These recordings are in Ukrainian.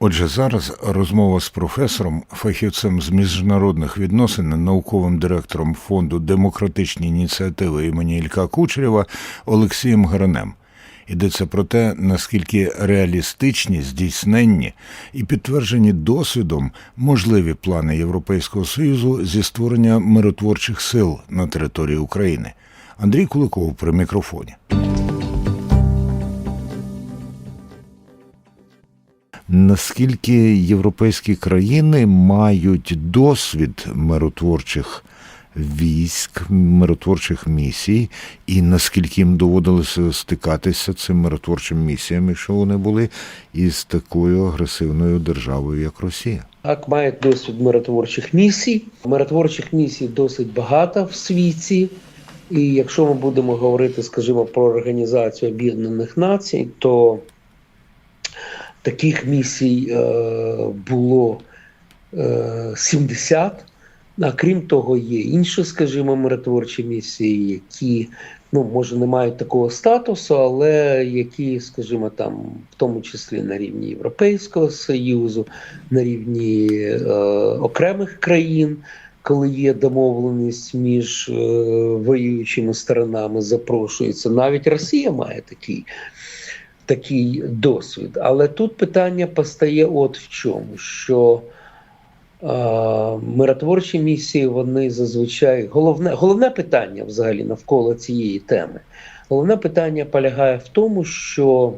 Отже, зараз розмова з професором, фахівцем з міжнародних відносин, науковим директором фонду демократичні ініціативи імені Ілька Кучерєва Олексієм Гранем. Йдеться про те, наскільки реалістичні, здійсненні і підтверджені досвідом можливі плани Європейського Союзу зі створення миротворчих сил на території України. Андрій Куликов при мікрофоні. Наскільки європейські країни мають досвід миротворчих військ, миротворчих місій, і наскільки їм доводилося стикатися цим миротворчим місіям, якщо вони були із такою агресивною державою, як Росія? Так, мають досвід миротворчих місій. Миротворчих місій досить багато в світі. І якщо ми будемо говорити, скажімо, про Організацію Об'єднаних Націй, то таких місій е, було е, 70. А крім того, є інші, скажімо, миротворчі місії, які ну, може не мають такого статусу, але які, скажімо, там, в тому числі на рівні Європейського Союзу, на рівні е, окремих країн, коли є домовленість між е, воюючими сторонами, запрошується. Навіть Росія має такий. Такий досвід. Але тут питання постає от в чому, що е, миротворчі місії, вони зазвичай головне, головне питання взагалі навколо цієї теми. Головне питання полягає в тому, що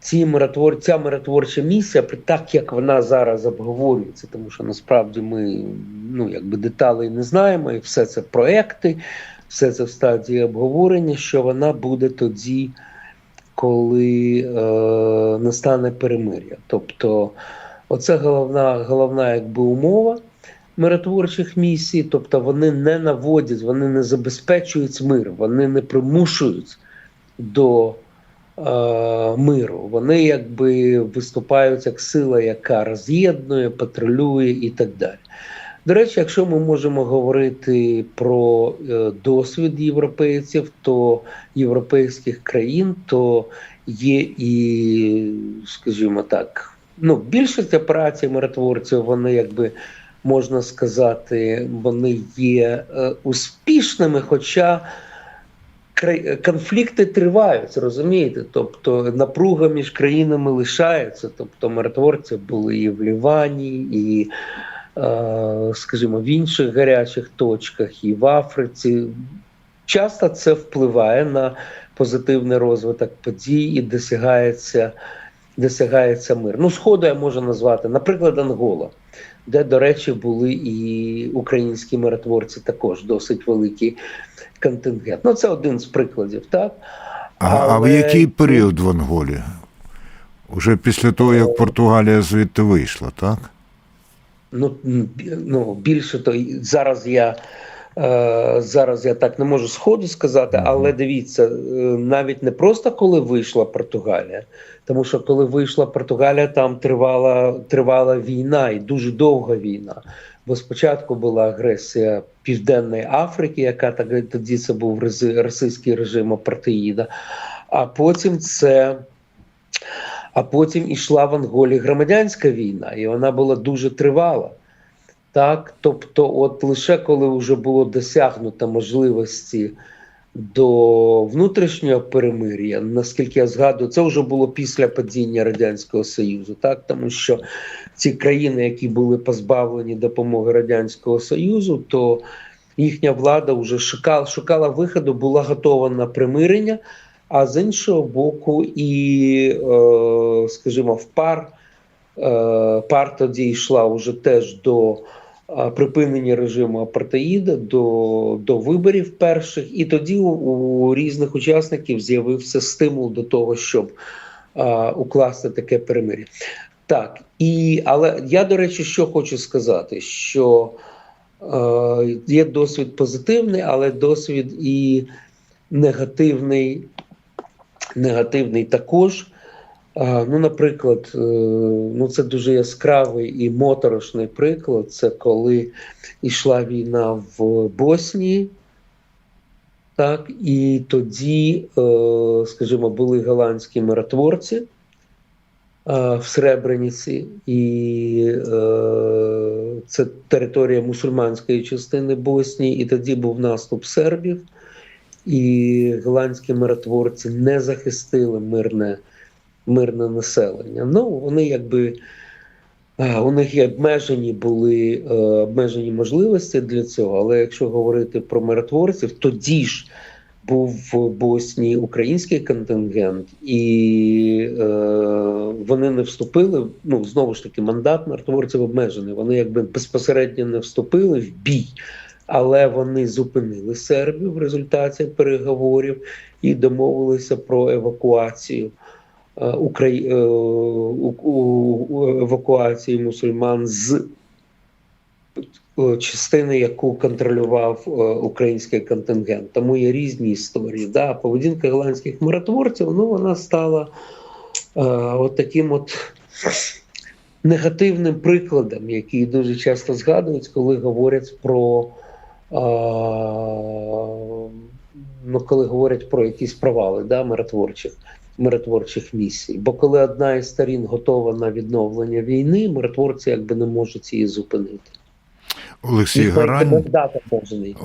ці миротвор, ця миротворча місія, так як вона зараз обговорюється, тому що насправді ми ну, якби деталей не знаємо, і все це проекти, все це в стадії обговорення, що вона буде тоді коли е, настане перемир'я. Тобто, оце головна, головна якби умова миротворчих місій, тобто вони не наводять, вони не забезпечують мир, вони не примушують до е, миру. Вони якби виступають як сила, яка роз'єднує, патрулює і так далі. До речі, якщо ми можемо говорити про е, досвід європейців, то європейських країн, то є і, скажімо так, ну, більшість операцій миротворців, вони якби можна сказати, вони є е, успішними, хоча конфлікти тривають, розумієте? Тобто напруга між країнами лишається. Тобто миротворці були і в Лівані, і скажімо, в інших гарячих точках і в Африці. Часто це впливає на позитивний розвиток подій і досягається досягається мир. Ну, сходу я можу назвати, наприклад, Ангола, де, до речі, були і українські миротворці також досить великий контингент. Ну, це один з прикладів, так? А, Але... а в який період в Анголі? Уже після того, як Португалія звідти вийшла, так? Ну, ну більше то зараз я. Зараз я так не можу сходу сказати, але дивіться, е, навіть не просто коли вийшла Португалія, тому що коли вийшла Португалія, там тривала тривала війна і дуже довга війна. Бо спочатку була агресія Південної Африки, яка тоді це був російський режим апартеїда, а потім це а потім ішла в Анголі громадянська війна, і вона була дуже тривала. Так, Тобто, от лише коли вже було досягнуто можливості до внутрішнього перемир'я, наскільки я згадую, це вже було після падіння Радянського Союзу, так тому що ці країни, які були позбавлені допомоги Радянського Союзу, то їхня влада вже шукала, шукала виходу, була готова на примирення. А з іншого боку, і, е, скажімо, в пар е, пар тоді йшла вже теж до е, припинення режиму апартеїда, до до виборів перших, і тоді у, у різних учасників з'явився стимул до того, щоб укласти таке перемир'я. Так, і але я, до речі, що хочу сказати, що е, є досвід позитивний, але досвід і негативний негативний також. Ну, Наприклад, е, ну це дуже яскравий і моторошний приклад. Це коли йшла війна в Боснії, так, і тоді, е, скажімо, були голландські миротворці, в Сребрениці, і е, це територія мусульманської частини Боснії, і тоді був наступ сербів, і голландські миротворці не захистили мирне, мирне населення. Ну, вони якби. У них є обмежені були е, обмежені можливості для цього, але якщо говорити про миротворців, тоді ж був в Боснії український контингент, і е, вони не вступили. Ну знову ж таки, мандат миротворців обмежений. Вони якби безпосередньо не вступили в бій, але вони зупинили сербів в результаті переговорів і домовилися про евакуацію. Украї... е, у- у- у- евакуації мусульман з е, частини, яку контролював е, український контингент. Тому є різні історії. Да, поведінка голландських миротворців ну, вона стала е, от таким от негативним прикладом, який дуже часто згадують, коли говорять про. Ну, коли говорять про якісь провали да, миротворчих миротворчих місій. Бо коли одна із сторін готова на відновлення війни, миротворці якби не можуть її зупинити. Олексій Гарань.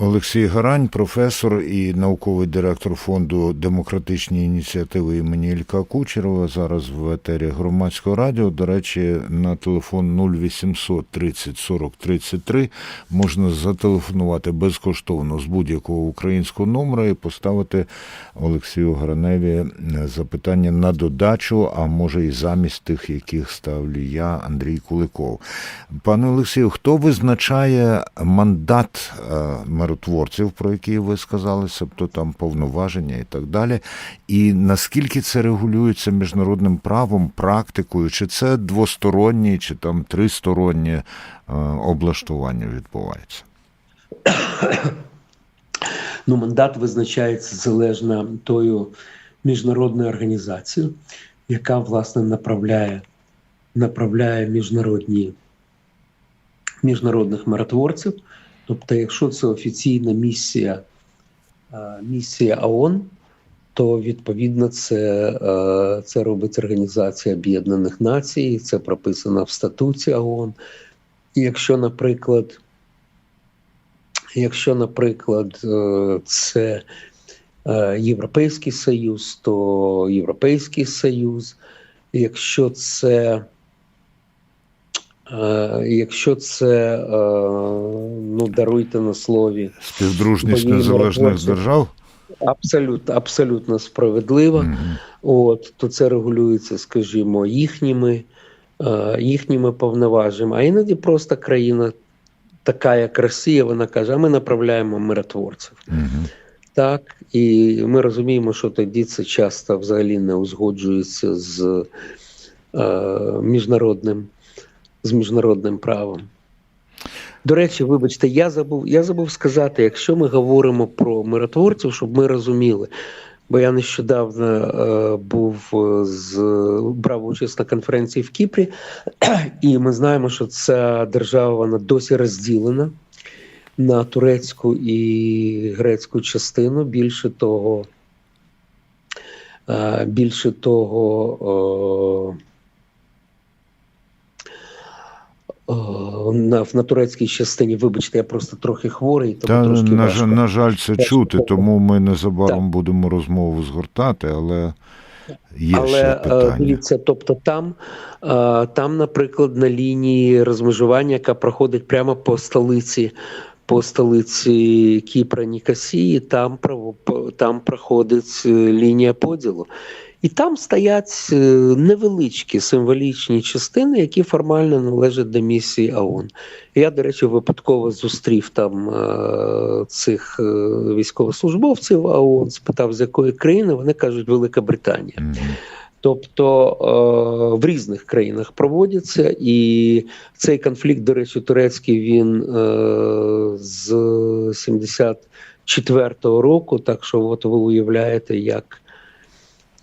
Олексій Гарань, професор і науковий директор фонду демократичні ініціативи імені Ілька Кучерова. Зараз в етері громадського радіо. До речі, на телефон 0800 30 40 33 можна зателефонувати безкоштовно з будь-якого українського номера і поставити Олексію Граневі запитання на додачу, а може і замість тих, яких ставлю я, Андрій Куликов. Пане Олексію, хто визначає мандат е, миротворців, про які ви сказали, тобто там повноваження і так далі, і наскільки це регулюється міжнародним правом, практикою, чи це двосторонні, чи там тристоронні е, облаштування відбувається? Ну, мандат визначається залежно тою міжнародною організацією, яка власне направляє, направляє міжнародні міжнародних миротворців. Тобто, якщо це офіційна місія, е, місія ООН, то відповідно це, е, це робить Організація Об'єднаних Націй, це прописано в статуті ООН. І якщо, наприклад, якщо, наприклад, е, це Європейський Союз, то Європейський Союз, якщо це Якщо це, е, ну даруйте на слові, Співдружність незалежних держав? абсолютно, абсолютно справедливо, Мгм. от, то це регулюється, скажімо, їхніми, е, їхніми повноваженнями. А іноді просто країна, така як Росія, вона каже: а ми направляємо миротворців. Мгм. Так, і ми розуміємо, що тоді це часто взагалі не узгоджується з е, міжнародним, з міжнародним правом. До речі, вибачте, я забув, я забув сказати, якщо ми говоримо про миротворців, щоб ми розуміли. Бо я нещодавно е, був е, з брав участь на конференції в Кіпрі, і ми знаємо, що ця держава вона досі розділена на турецьку і грецьку частину. Більше того, е, більше того, е, е, на, на турецькій частині, вибачте, я просто трохи хворий, тому Та, трошки на, важко. на жаль, це чути, тому ми незабаром будемо розмову згортати, але є Але ще е, питання. дивіться, тобто там, е, там, наприклад, на лінії розмежування, яка проходить прямо по столиці, по столиці Кіпра Нікосії, там там проходить лінія поділу. І там стоять е, невеличкі символічні частини, які формально належать до місії ООН. Я, до речі, випадково зустрів там е, цих е, військовослужбовців ООН, спитав, з якої країни. Вони кажуть, Велика Британія. Тобто в різних країнах проводяться, і цей конфлікт, до речі, турецький він з 74-го року. Так що, от ви уявляєте, як,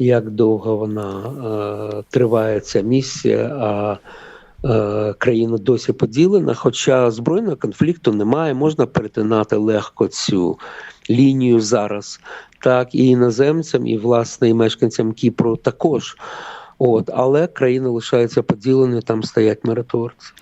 як довго вона е, триває ця місія. А е, країна досі поділена. Хоча збройного конфлікту немає, можна перетинати легко цю лінію зараз. Так, і іноземцям, і власне і мешканцям Кіпру також. От, але країна лишається поділеною, там стоять миротворці.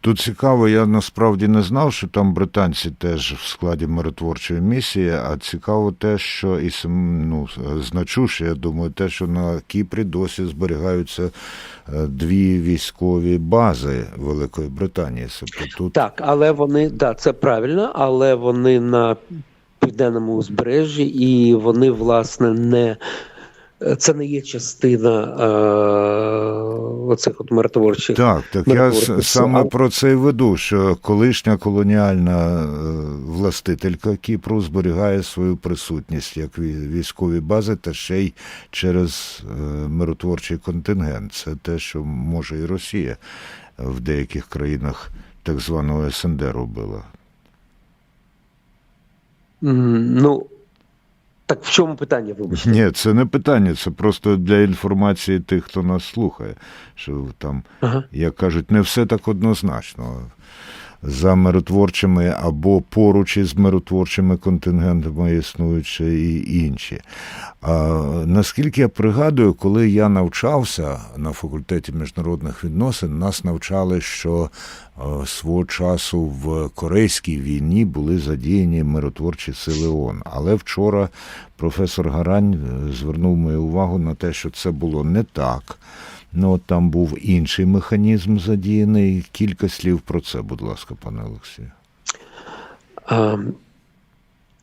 Тут цікаво, я насправді не знав, що там британці теж в складі миротворчої місії, а цікаво те, що і ну, значуше, я думаю, те, що на Кіпрі досі зберігаються е, дві військові бази Великої Британії. Тобто тут Так, але вони да, це правильно, але вони на південному узбережжі, і вони, власне, не це не є частина е, оцих от миротворчих. Так, так я саме про це й веду, що колишня колоніальна е, властителька Кіпру зберігає свою присутність як військові бази, та ще й через е, миротворчий контингент. Це те, що може і Росія в деяких країнах так званого СНД робила. Ну, так в чому питання, вибачте? Ні, це не питання, це просто для інформації тих, хто нас слухає. Що там Ага. як кажуть, не все так однозначно. За миротворчими або поруч із миротворчими контингентами існують ще і інші. А, наскільки я пригадую, коли я навчався на факультеті міжнародних відносин, нас навчали, що е, свого часу в Корейській війні були задіяні миротворчі сили ООН. Але вчора професор Гарань е, звернув мою увагу на те, що це було не так. Ну, там був інший механізм задіяний. Кілька слів про це, будь ласка, пане Олексію.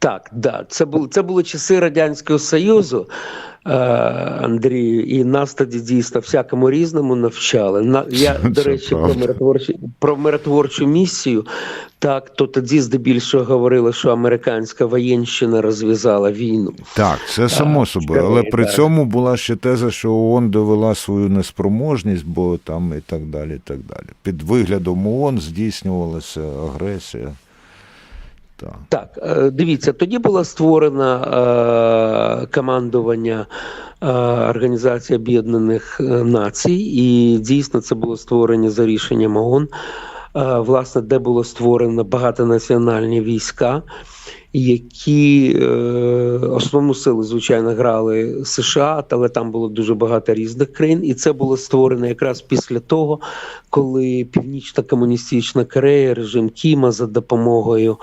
Так, да. Це були, це були часи Радянського Союзу, е, Андрію, і нас тоді дійсно всякому різному навчали. На, я, до речі, про миротворчу, про миротворчу місію, так, то тоді здебільшого говорили, що американська воєнщина розв'язала війну. Так, це само собою, але Кореї, при так. цьому була ще теза, що ООН довела свою неспроможність, бо там і так далі. і так далі. Під виглядом ООН здійснювалася агресія. Так. Е, дивіться, тоді була створена е, командування е, Організації Об'єднаних Націй, і дійсно це було створення за рішенням ООН, власне, де було створено багатонаціональні війська, які е, основну силу, звичайно, грали США, але там було дуже багато різних країн, і це було створено якраз після того, коли Північна комуністична Корея, режим Кіма за допомогою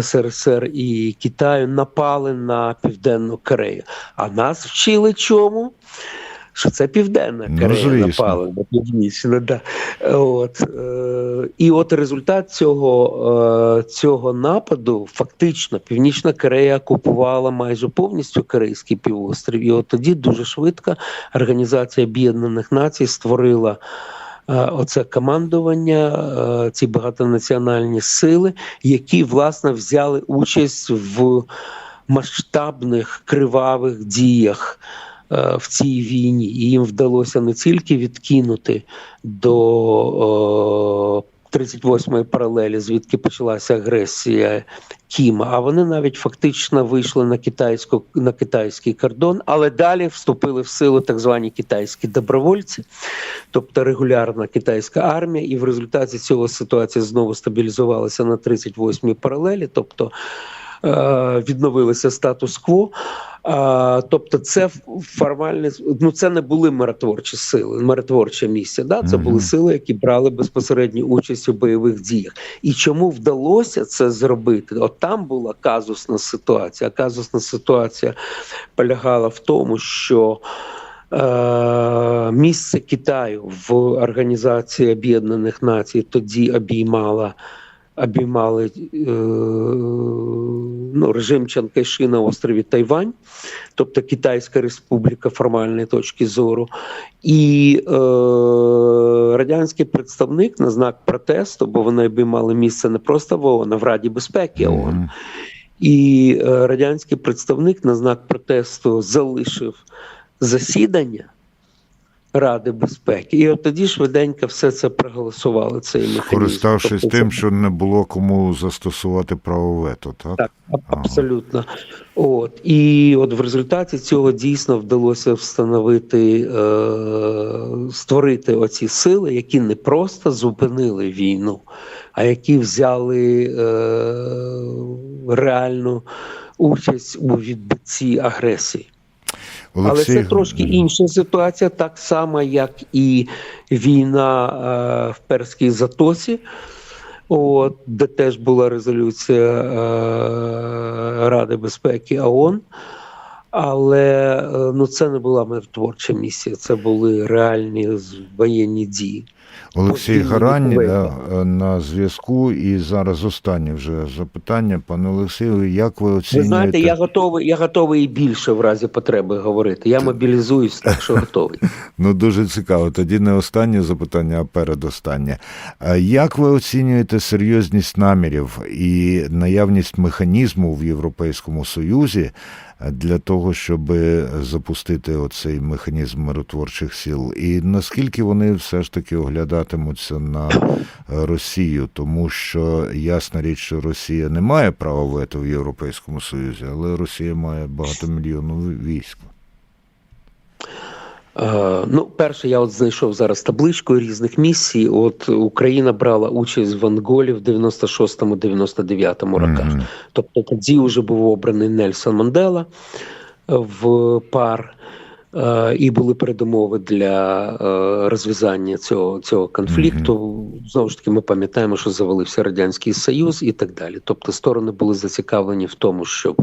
СРСР і Китаю напали на Південну Корею. А нас вчили чому? Що це Південна Ну, Корея напала на Північну. Да. От, е, і от результат цього, е, цього нападу фактично Північна Корея окупувала майже повністю Корейський півострів. І от тоді дуже швидко Організація Об'єднаних Націй створила. е, Оце командування, ці багатонаціональні сили, які власне взяли участь в масштабних кривавих діях в цій війні, і їм вдалося не тільки відкинути до е, 38-ї паралелі, звідки почалася агресія Кіма, а вони навіть фактично вийшли на китайську на китайський кордон, але далі вступили в силу так звані китайські добровольці, тобто регулярна китайська армія, і в результаті цього ситуація знову стабілізувалася на 38-й паралелі, тобто е, відновилося статус-кво. А, тобто, це формальне ну це не були миротворчі сили, миротворча місія. Да? Це були сили, які брали безпосередню участь у бойових діях. І чому вдалося це зробити? От там була казусна ситуація. Казусна ситуація полягала в тому, що е, місце Китаю в Організації Об'єднаних Націй тоді обіймала. Обіймали е, ну, режим Чанкайши на острові Тайвань, тобто Китайська Республіка формальної точки зору, і е, радянський представник на знак протесту, бо вони обіймали місце не просто в ООН, а в Раді безпеки ООН. І е, радянський представник на знак протесту залишив засідання Ради безпеки. І от тоді швиденько все це проголосували. Цей механізм. Користавшись Тобто тим, що не було кому застосувати право вето, так? Так, аб- абсолютно. От і от в результаті цього дійсно вдалося встановити, е, створити оці сили, які не просто зупинили війну, а які взяли е, реальну участь у відбитті агресії. Але це трошки інша ситуація, так само, як і війна е, в Перській Затоці, от, де теж була резолюція е, Ради безпеки ООН. Але е, ну, це не була миротворча місія, це були реальні воєнні дії. Олексій От, Гарань да, на зв'язку. І зараз останнє вже запитання. Пане Олексію, як ви Ви знаєте, я готовий, я готовий і більше в разі потреби говорити. Я мобілізуюсь, так що готовий. Ну дуже цікаво. Тоді не останнє запитання, а передостаннє. Як ви оцінюєте серйозність намірів і наявність механізму в Європейському Союзі для того, щоб запустити оцей механізм миротворчих сіл, І наскільки вони все ж таки оглядатимуться на Росію? Тому що ясна річ, що Росія не має права вето в Європейському Союзі, але Росія має багатомільйонну військо. Е, ну, перше, я от знайшов зараз табличку різних місій. От Україна брала участь в Анголі в 96-99 роках. Мгм. Тобто тоді вже був обраний Нельсон Мандела в пар. е, І були передумови для е, розв'язання цього, цього конфлікту. Знову ж таки, ми пам'ятаємо, що завалився Радянський Союз і так далі. Тобто сторони були зацікавлені в тому, щоб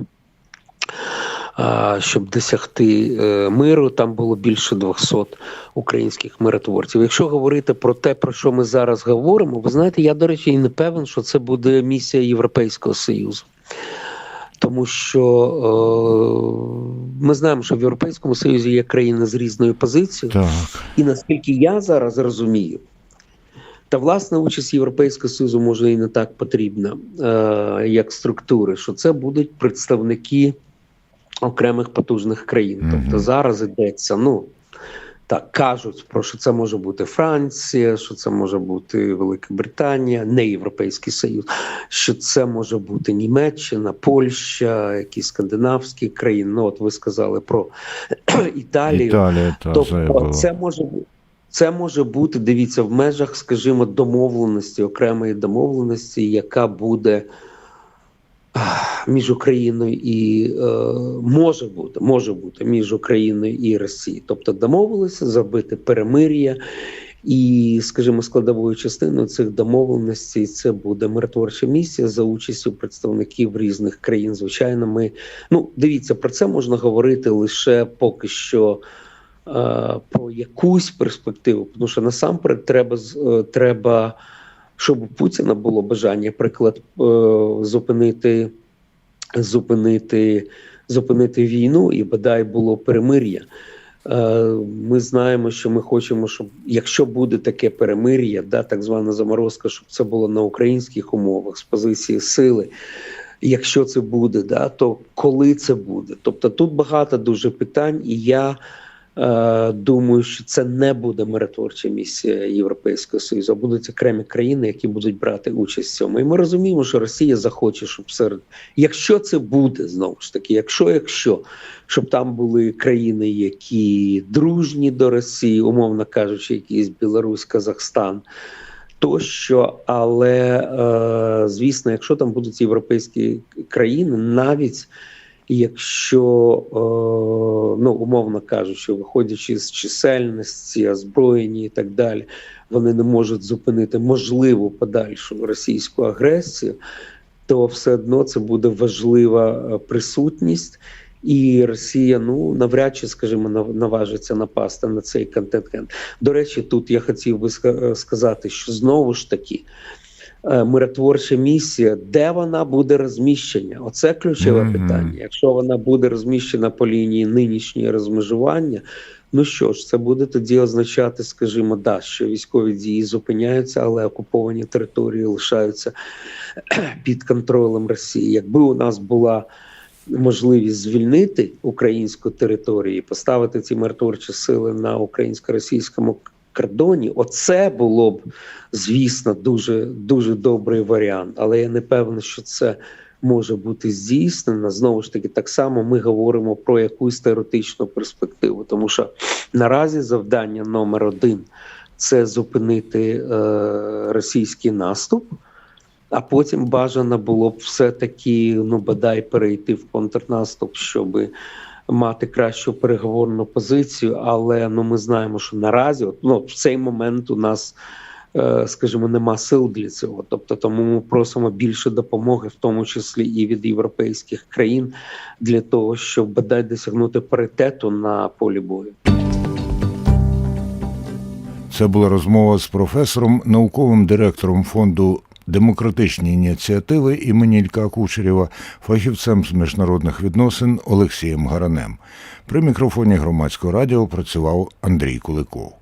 щоб досягти е, миру. Там було більше 200 українських миротворців. Якщо говорити про те, про що ми зараз говоримо, ви знаєте, я, до речі, і не певен, що це буде місія Європейського Союзу. Тому що е, ми знаємо, що в Європейському Союзі є країни з різною позицією, Так. і наскільки я зараз розумію, та власне участь Європейського Союзу може і не так потрібна, е, як структури, що це будуть представники окремих потужних країн. Мгм. Тобто зараз йдеться, ну так кажуть, про що це може бути Франція, що це може бути Велика Британія, не Європейський Союз, що це може бути Німеччина, Польща, якісь скандинавські країни. Ну, от ви сказали про Італію. Італія та Тобто це може бу- це може бути, дивіться, в межах, скажімо, домовленості, окремої домовленості, яка буде між Україною і е, може бути, може бути між Україною і Росією. Тобто домовилися зробити перемир'я. І, скажімо, складовою частиною цих домовленостей це буде миротворча місія за участю представників різних країн. Звичайно, ми ну дивіться про це можна говорити лише поки що е, про якусь перспективу. Тому що насамперед треба е, треба, щоб у Путіна було бажання, приклад, е, зупинити, зупинити, зупинити війну і бодай було перемир'я. Е, Ми знаємо, що ми хочемо, щоб якщо буде таке перемир'я, да, так звана заморозка, щоб це було на українських умовах з позиції сили. Якщо це буде, да, то коли це буде? Тобто тут багато дуже питань, і я думаю, що це не буде миротворча місія Європейського Союзу, а будуть окремі країни, які будуть брати участь в цьому. І ми розуміємо, що Росія захоче, щоб серед якщо це буде знову ж таки, якщо, якщо щоб там були країни, які дружні до Росії, умовно кажучи, якийсь Білорусь, Казахстан. Тощо, але е, звісно, якщо там будуть європейські країни, навіть якщо е, ну умовно кажучи, виходячи з чисельності, озброєні і так далі, вони не можуть зупинити можливу подальшу російську агресію, то все одно це буде важлива е, присутність. І Росія ну навряд чи, скажімо, наважиться напасти на цей контингент. До речі, тут я хотів би ска- сказати, що знову ж таки е, миротворча місія, де вона буде розміщена? Оце ключове Мгм. питання. Якщо вона буде розміщена по лінії нинішнього розмежування, ну що ж, це буде тоді означати, скажімо, да, що військові дії зупиняються, але окуповані території лишаються під контролем Росії. Якби у нас була можливість звільнити українську територію і поставити ці миротворчі сили на українсько-російському кордоні, оце було б, звісно, дуже дуже добрий варіант. Але я не певний, що це може бути здійснено. Знову ж таки, так само ми говоримо про якусь теоретичну перспективу, тому що наразі завдання номер один це зупинити е, російський наступ. А потім бажано було б все-таки ну бодай перейти в контрнаступ, щоб мати кращу переговорну позицію. Але ну ми знаємо, що наразі от, ну, в цей момент у нас. е, Скажімо, нема сил для цього, тобто тому ми просимо більше допомоги, в тому числі і від європейських країн, для того, щоб бодай досягнути паритету на полі бою. Це була розмова з професором, науковим директором фонду демократичні ініціативи імені Ілька Кучерєва, фахівцем з міжнародних відносин Олексієм Гаранем. При мікрофоні громадського радіо працював Андрій Куликов.